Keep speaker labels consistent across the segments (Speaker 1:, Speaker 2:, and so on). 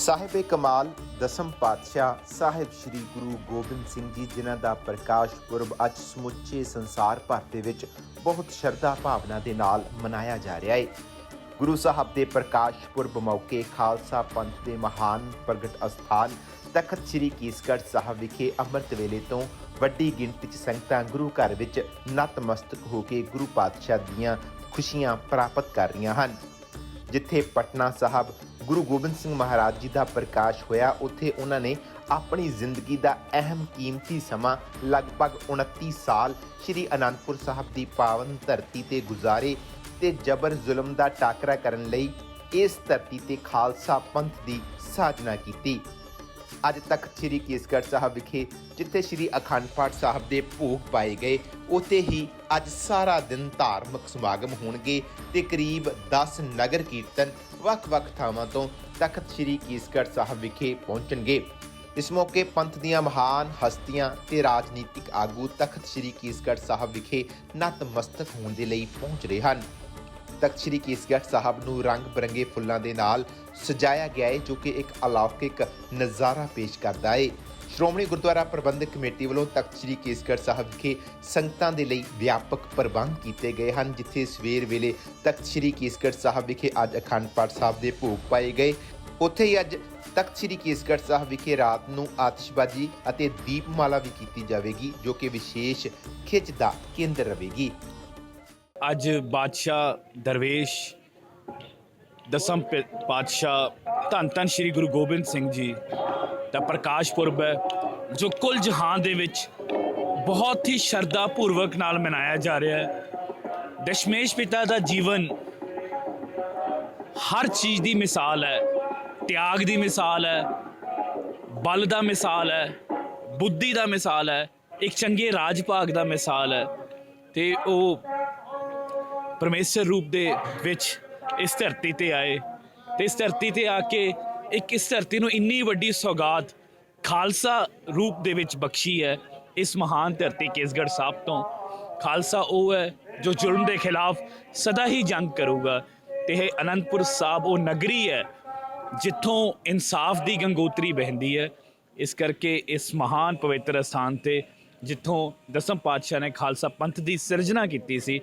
Speaker 1: ਸਾਹਿਬ ਕਮਾਲ, ਦਸਮ ਪਾਤਸ਼ਾਹ ਸਾਹਿਬ ਸ੍ਰੀ ਗੁਰੂ ਗੋਬਿੰਦ ਸਿੰਘ ਜੀ, ਜਿਨ੍ਹਾਂ ਦਾ ਪ੍ਰਕਾਸ਼ ਪੁਰਬ ਅੱਜ ਸਮੁੱਚੇ ਸੰਸਾਰ ਭਰ ਦੇ ਵਿੱਚ ਬਹੁਤ ਸ਼ਰਧਾ ਭਾਵਨਾ ਦੇ ਨਾਲ ਮਨਾਇਆ ਜਾ ਰਿਹਾ ਹੈ ਗੁਰੂ ਸਾਹਿਬ ਦੇ ਪ੍ਰਕਾਸ਼ ਪੁਰਬ ਮੌਕੇ ਖਾਲਸਾ ਪੰਥ ਦੇ ਮਹਾਨ ਪ੍ਰਗਟ ਅਸਥਾਨ ਤਖਤ ਸ੍ਰੀ ਕੇਸਗੜ੍ਹ ਸਾਹਿਬ ਵਿਖੇ ਅੰਮ੍ਰਿਤ ਵੇਲੇ ਤੋਂ ਵੱਡੀ ਗਿਣਤੀ 'ਚ ਸੰਗਤਾਂ ਗੁਰੂ ਘਰ ਵਿੱਚ ਨਤਮਸਤਕ ਹੋ ਕੇ ਗੁਰੂ ਪਾਤਸ਼ਾਹ ਦੀਆਂ ਖੁਸ਼ੀਆਂ ਪ੍ਰਾਪਤ ਕਰ ਰਹੀਆਂ ਹਨ। ਜਿੱਥੇ ਪਟਨਾ ਸਾਹਿਬ ਗੁਰੂ ਗੋਬਿੰਦ ਸਿੰਘ ਮਹਾਰਾਜ ਜੀ ਦਾ ਪ੍ਰਕਾਸ਼ ਹੋਇਆ। ਉੱਥੇ ਉਹਨਾਂ ਨੇ ਆਪਣੀ ਜ਼ਿੰਦਗੀ ਦਾ ਅਹਿਮ ਕੀਮਤੀ ਸਮਾਂ, ਲਗਭਗ 29 ਸਾਲ, ਸ੍ਰੀ ਅਨੰਦਪੁਰ ਸਾਹਿਬ ਦੀ ਪਾਵਨ ਧਰਤੀ ਤੇ ਗੁਜ਼ਾਰੇ ਤੇ ਜਬਰ ਜ਼ੁਲਮ ਦਾ ਟਾਕਰਾ ਕਰਨ ਲਈ ਇਸ ਧਰਤੀ ਤੇ ਖਾਲਸਾ ਪੰਥ ਦੀ ਸਾਜਨਾ ਕੀਤੀ। ਅੱਜ ਤੱਕ ਸ੍ਰੀ ਕੇਸਗੜ੍ਹ ਸਾਹਿਬ ਵਿਖੇ, ਜਿੱਥੇ ਸ੍ਰੀ ਅਖੰਡ ਪਾਠ ਸਾਹਿਬ ਦੇ ਭੋਗ ਪਾਏ ਗਏ, ਉੱਥੇ ਹੀ ਅੱਜ ਸਾਰਾ ਦਿਨ ਧਾਰਮਿਕ ਸਮਾਗਮ ਹੋਣਗੇ ਤੇ ਕਰੀਬ 10 ਨਗਰ ਕੀਰਤਨ ਵੱਖ-ਵੱਖ ਥਾਵਾਂ ਤੋਂ ਤਖਤ ਸ੍ਰੀ ਕੇਸਗੜ੍ਹ ਸਾਹਿਬ ਵਿਖੇ ਪਹੁੰਚਣਗੇ। ਇਸ ਮੌਕੇ ਪੰਥ ਦੀਆਂ ਮਹਾਨ ਹਸਤੀਆਂ ਤੇ ਰਾਜਨੀਤਿਕ ਆਗੂ ਤਖਤ ਸ੍ਰੀ ਕੇਸਗੜ੍ਹ ਸਾਹਿਬ ਵਿਖੇ ਨਤਮਸਤਕ ਹੋਣ ਦੇ ਲਈ ਪਹੁੰਚ ਰਹੇ ਹਨ। ਤਖਤ ਸ੍ਰੀ ਕੇਸਗੜ੍ਹ ਸਾਹਿਬ ਨੂੰ ਰੰਗ ਬਰੰਗੇ ਫੁੱਲਾਂ ਦੇ ਨਾਲ ਸਜਾਇਆ ਗਿਆ ਹੈ ਜੋ ਕਿ ਇੱਕ ਅਲੌਕਿਕ ਨਜ਼ਾਰਾ ਪੇਸ਼ ਕਰਦਾ ਹੈ ਸ਼੍ਰੋਮਣੀ ਗੁਰਦੁਆਰਾ ਪ੍ਰਬੰਧਕ ਕਮੇਟੀ ਵੱਲੋਂ ਤਖਤ ਸ੍ਰੀ ਕੇਸਗੜ੍ਹ ਸਾਹਿਬ ਵਿਖੇ ਸੰਗਤਾਂ ਦੇ ਲਈ ਵਿਆਪਕ ਪ੍ਰਬੰਧ ਕੀਤੇ ਗਏ ਹਨ, ਜਿੱਥੇ ਸਵੇਰ ਵੇਲੇ ਤਖਤ ਸ੍ਰੀ ਕੇਸਗੜ੍ਹ ਸਾਹਿਬ ਵਿਖੇ ਅੱਜ ਅਖੰਡ ਪਾਠ ਸਾਹਿਬ ਦੇ ਭੋਗ ਪਾਏ ਗਏ। ਉੱਥੇ ਹੀ ਅੱਜ ਤਖਤ ਸ੍ਰੀ ਕੇਸਗੜ੍ਹ ਸਾਹਿਬ ਵਿਖੇ ਰਾਤ ਨੂੰ ਆਤਿਸ਼ਬਾਜ਼ੀ ਅਤੇ ਦੀਪਮਾਲਾ ਵੀ ਕੀਤੀ ਜਾਵੇਗੀ, ਜੋ ਕਿ ਵਿਸ਼ੇਸ਼ ਖਿੱਚ ਦਾ ਕੇਂਦਰ ਰਹੇਗੀ।
Speaker 2: ਅੱਜ ਬਾਦਸ਼ਾਹ ਦਰਵੇਸ਼, ਦਸਮ ਪ- ਪਾਤਸ਼ਾਹ ਧੰਨ ਧੰਨ ਸ੍ਰੀ ਗੁਰੂ ਗੋਬਿੰਦ ਸਿੰਘ ਜੀ ਦਾ ਪ੍ਰਕਾਸ਼ ਪੁਰਬ ਹੈ, ਜੋ ਕੁੱਲ ਜਹਾਨ ਦੇ ਵਿੱਚ ਬਹੁਤ ਹੀ ਸ਼ਰਧਾ ਪੂਰਵਕ ਨਾਲ ਮਨਾਇਆ ਜਾ ਰਿਹਾ ਹੈ। ਦਸ਼ਮੇਸ਼ ਪਿਤਾ ਦਾ ਜੀਵਨ ਹਰ ਚੀਜ਼ ਦੀ ਮਿਸਾਲ ਹੈ, ਤਿਆਗ ਦੀ ਮਿਸਾਲ ਹੈ, ਬਲ ਦਾ ਮਿਸਾਲ ਹੈ, ਬੁੱਧੀ ਦਾ ਮਿਸਾਲ ਹੈ, ਇੱਕ ਚੰਗੇ ਰਾਜ ਭਾਗ ਦਾ ਮਿਸਾਲ ਹੈ। ਤੇ ਉਹ ਪਰਮੇਸ਼ਰ ਰੂਪ ਦੇ ਵਿੱਚ ਇਸ ਧਰਤੀ ਤੇ ਆਏ ਤੇ ਇਸ ਧਰਤੀ ਤੇ ਆ ਕੇ ਇੱਕ ਇਸ ਧਰਤੀ ਨੂੰ ਇੰਨੀ ਵੱਡੀ ਸੌਗਾਤ ਖਾਲਸਾ ਰੂਪ ਦੇ ਵਿੱਚ ਬਖਸ਼ੀ ਹੈ, ਇਸ ਮਹਾਨ ਧਰਤੀ ਕੇਸਗੜ੍ਹ ਸਾਹਿਬ ਤੋਂ। ਖਾਲਸਾ ਉਹ ਹੈ ਜੋ ਜ਼ੁਲਮ ਦੇ ਖਿਲਾਫ ਸਦਾ ਹੀ ਜੰਗ ਕਰੂਗਾ ਤੇ ਇਹ ਅਨੰਦਪੁਰ ਸਾਹਿਬ ਉਹ ਨਗਰੀ ਹੈ ਜਿੱਥੋਂ ਇਨਸਾਫ ਦੀ ਗੰਗੋਤਰੀ ਵਹਿੰਦੀ ਹੈ। ਇਸ ਕਰਕੇ ਇਸ ਮਹਾਨ ਪਵਿੱਤਰ ਸਥਾਨ ਤੇ ਜਿੱਥੋਂ ਦਸਮ ਪਾਤਸ਼ਾਹ ਨੇ ਖਾਲਸਾ ਪੰਥ ਦੀ ਸਿਰਜਣਾ ਕੀਤੀ ਸੀ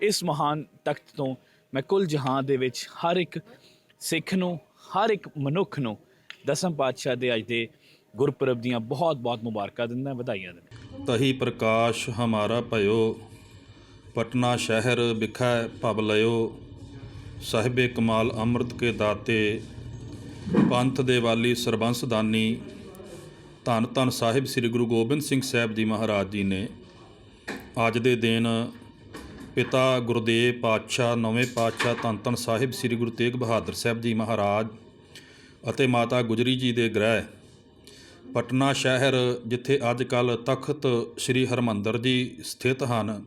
Speaker 2: ਇਸ ਮਹਾਨ ਤਖਤ ਤੋਂ ਮੈਂ ਕੁੱਲ ਜਹਾਨ ਦੇ ਵਿੱਚ ਹਰ ਇੱਕ ਸਿੱਖ ਨੂੰ, ਹਰ ਇੱਕ ਮਨੁੱਖ ਨੂੰ ਦਸਮ ਪਾਤਸ਼ਾਹ ਦੇ ਅੱਜ ਦੇ ਗੁਰਪੁਰਬ ਦੀਆਂ ਬਹੁਤ-ਬਹੁਤ ਮੁਬਾਰਕਾਂ ਦਿੰਦਾ, ਵਧਾਈਆਂ ਦਿੰਦਾ।
Speaker 3: ਤਹੀ ਪ੍ਰਕਾਸ਼ ਹਮਾਰਾ ਭਇਓ, ਪਟਨਾ ਸ਼ਹਿਰ ਵਿਖੈ ਭਵ ਲਿਓ ਸਾਹਿਬੇ ਕਮਾਲ ਅੰਮ੍ਰਿਤ ਕੇ ਦਾਤੇ, ਪੰਥ ਦੇ ਵਾਲੀ ਸਰਬੰਸ ਦਾਨੀ ਧੰਨ ਧੰਨ ਸਾਹਿਬ ਸ੍ਰੀ ਗੁਰੂ ਗੋਬਿੰਦ ਸਿੰਘ ਸਾਹਿਬ ਜੀ ਮਹਾਰਾਜ ਜੀ ਨੇ ਅੱਜ ਦੇ ਦਿਨ ਪਿਤਾ ਗੁਰਦੇਵ ਪਾਤਸ਼ਾਹ, ਨਵੇਂ ਪਾਤਸ਼ਾਹ ਧੰਨ ਧੰਨ ਸਾਹਿਬ ਸ੍ਰੀ ਗੁਰੂ ਤੇਗ ਬਹਾਦਰ ਸਾਹਿਬ ਜੀ ਮਹਾਰਾਜ ਅਤੇ ਮਾਤਾ ਗੁਜਰੀ ਜੀ ਦੇ ਗ੍ਰਹਿ। ਪਟਨਾ ਸ਼ਹਿਰ, ਜਿੱਥੇ ਅੱਜ ਕੱਲ ਤਖਤ ਸ੍ਰੀ ਹਰਮੰਦਰ ਜੀ ਸਥਿਤ ਹਨ,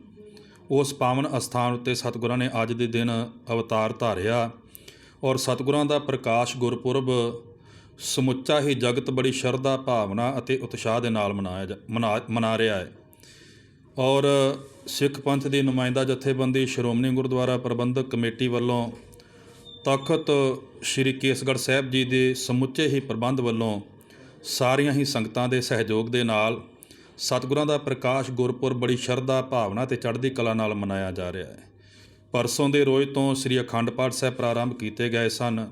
Speaker 3: ਉਸ ਪਾਵਨ ਅਸਥਾਨ ਉੱਤੇ ਸਤਿਗੁਰਾਂ ਨੇ ਅੱਜ ਦੇ ਦਿਨ ਅਵਤਾਰ ਧਾਰਿਆ ਔਰ ਸਤਿਗੁਰਾਂ ਦਾ ਪ੍ਰਕਾਸ਼ ਗੁਰਪੁਰਬ ਸਮੁੱਚਾ ਹੀ ਜਗਤ ਬੜੀ ਸ਼ਰਧਾ, ਭਾਵਨਾ ਅਤੇ ਉਤਸ਼ਾਹ ਦੇ ਨਾਲ ਮਨਾਇਆ ਜਾ- ਮਨਾ ਮਨਾ ਰਿਹਾ ਹੈ। ਔਰ ਸਿੱਖ ਪੰਥ ਦੀ ਨੁਮਾਇੰਦਾ ਜਥੇਬੰਦੀ ਸ਼੍ਰੋਮਣੀ ਗੁਰਦੁਆਰਾ ਪ੍ਰਬੰਧਕ ਕਮੇਟੀ ਵੱਲੋਂ ਤਖਤ ਸ੍ਰੀ ਕੇਸਗੜ੍ਹ ਸਾਹਿਬ ਜੀ ਦੇ ਸਮੁੱਚੇ ਹੀ ਪ੍ਰਬੰਧ ਵੱਲੋਂ ਸਾਰੀਆਂ ਹੀ ਸੰਗਤਾਂ ਦੇ ਸਹਿਯੋਗ ਦੇ ਨਾਲ ਸਤਿਗੁਰਾਂ ਦਾ ਪ੍ਰਕਾਸ਼ ਗੁਰਪੁਰਬ ਬੜੀ ਸ਼ਰਧਾ ਭਾਵਨਾ ਤੇ ਚੜ੍ਹਦੀ ਕਲਾ ਨਾਲ ਮਨਾਇਆ ਜਾ ਰਿਹਾ ਹੈ। ਪਰਸੋਂ ਦੇ ਰੋਜ਼ ਤੋਂ ਸ੍ਰੀ ਅਖੰਡ ਪਾਠ ਸਾਹਿਬ ਪ੍ਰਾਰੰਭ ਕੀਤੇ ਗਏ ਸਨ।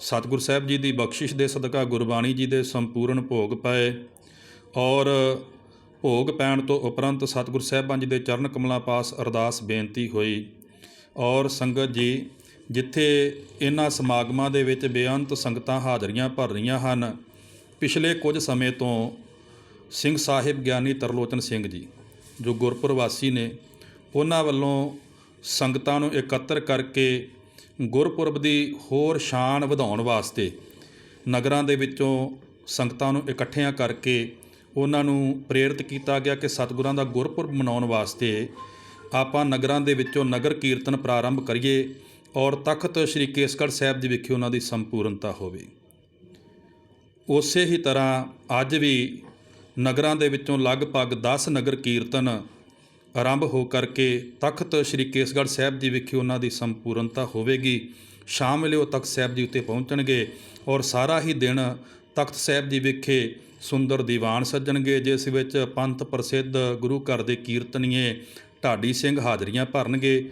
Speaker 3: ਸਤਿਗੁਰ ਸਾਹਿਬ ਜੀ ਦੀ ਬਖਸ਼ਿਸ਼ ਦੇ ਸਦਕਾ ਗੁਰਬਾਣੀ ਜੀ ਦੇ ਸੰਪੂਰਨ ਭੋਗ ਪਏ ਔਰ ਭੋਗ ਪੈਣ ਤੋਂ ਉਪਰੰਤ ਸਤਿਗੁਰ ਸਾਹਿਬਾਨ ਜੀ ਦੇ ਚਰਨ ਕਮਲਾਂ ਪਾਸ ਅਰਦਾਸ ਬੇਨਤੀ ਹੋਈ। ਔਰ ਸੰਗਤ ਜੀ, ਜਿੱਥੇ ਇਹਨਾਂ ਸਮਾਗਮਾਂ ਦੇ ਵਿੱਚ ਬੇਅੰਤ ਸੰਗਤਾਂ ਹਾਜ਼ਰੀਆਂ ਭਰ ਰਹੀਆਂ ਹਨ, ਪਿਛਲੇ ਕੁਝ ਸਮੇਂ ਤੋਂ ਸਿੰਘ ਸਾਹਿਬ ਗਿਆਨੀ ਤਰਲੋਚਨ ਸਿੰਘ ਜੀ, ਜੋ ਗੁਰਪੁਰ ਵਾਸੀ ਨੇ, ਉਹਨਾਂ ਵੱਲੋਂ ਸੰਗਤਾਂ ਨੂੰ ਇਕੱਤਰ ਕਰਕੇ ਗੁਰਪੁਰਬ ਦੀ ਹੋਰ ਸ਼ਾਨ ਵਧਾਉਣ ਵਾਸਤੇ ਨਗਰਾਂ ਦੇ ਵਿੱਚੋਂ ਸੰਗਤਾਂ ਨੂੰ ਇਕੱਠਿਆਂ ਕਰਕੇ ਉਹਨਾਂ ਨੂੰ ਪ੍ਰੇਰਿਤ ਕੀਤਾ ਗਿਆ ਕਿ ਸਤਿਗੁਰਾਂ ਦਾ ਗੁਰਪੁਰਬ ਮਨਾਉਣ ਵਾਸਤੇ ਆਪਾਂ ਨਗਰਾਂ ਦੇ ਵਿੱਚੋਂ ਨਗਰ ਕੀਰਤਨ ਪ੍ਰਾਰੰਭ ਕਰੀਏ ਔਰ ਤਖਤ ਸ੍ਰੀ ਕੇਸਗੜ੍ਹ ਸਾਹਿਬ ਜੀ ਵਿਖੇ ਉਹਨਾਂ ਦੀ ਸੰਪੂਰਨਤਾ ਹੋਵੇ। ਉਸੇ ਹੀ ਤਰ੍ਹਾਂ ਅੱਜ ਵੀ ਨਗਰਾਂ ਦੇ ਵਿੱਚੋਂ ਲਗਭਗ 10 ਨਗਰ ਕੀਰਤਨ ਆਰੰਭ ਹੋ ਕਰਕੇ ਤਖਤ ਸ੍ਰੀ ਕੇਸਗੜ੍ਹ ਸਾਹਿਬ ਜੀ ਵਿਖੇ ਉਹਨਾਂ ਦੀ ਸੰਪੂਰਨਤਾ ਹੋਵੇਗੀ। ਸ਼ਾਮ ਵੇਲੇ ਉਹ ਤਖਤ ਸਾਹਿਬ ਜੀ ਉੱਤੇ ਪਹੁੰਚਣਗੇ ਔਰ ਸਾਰਾ ਹੀ ਦਿਨ ਤਖਤ ਸਾਹਿਬ ਜੀ ਵਿਖੇ ਸੁੰਦਰ ਦੀਵਾਨ ਸੱਜਣਗੇ, ਜਿਸ ਵਿੱਚ ਪੰਥ ਪ੍ਰਸਿੱਧ ਗੁਰੂ ਘਰ ਦੇ ਕੀਰਤਨੀਏ ਢਾਡੀ ਸਿੰਘ ਹਾਜ਼ਰੀਆਂ ਭਰਨਗੇ।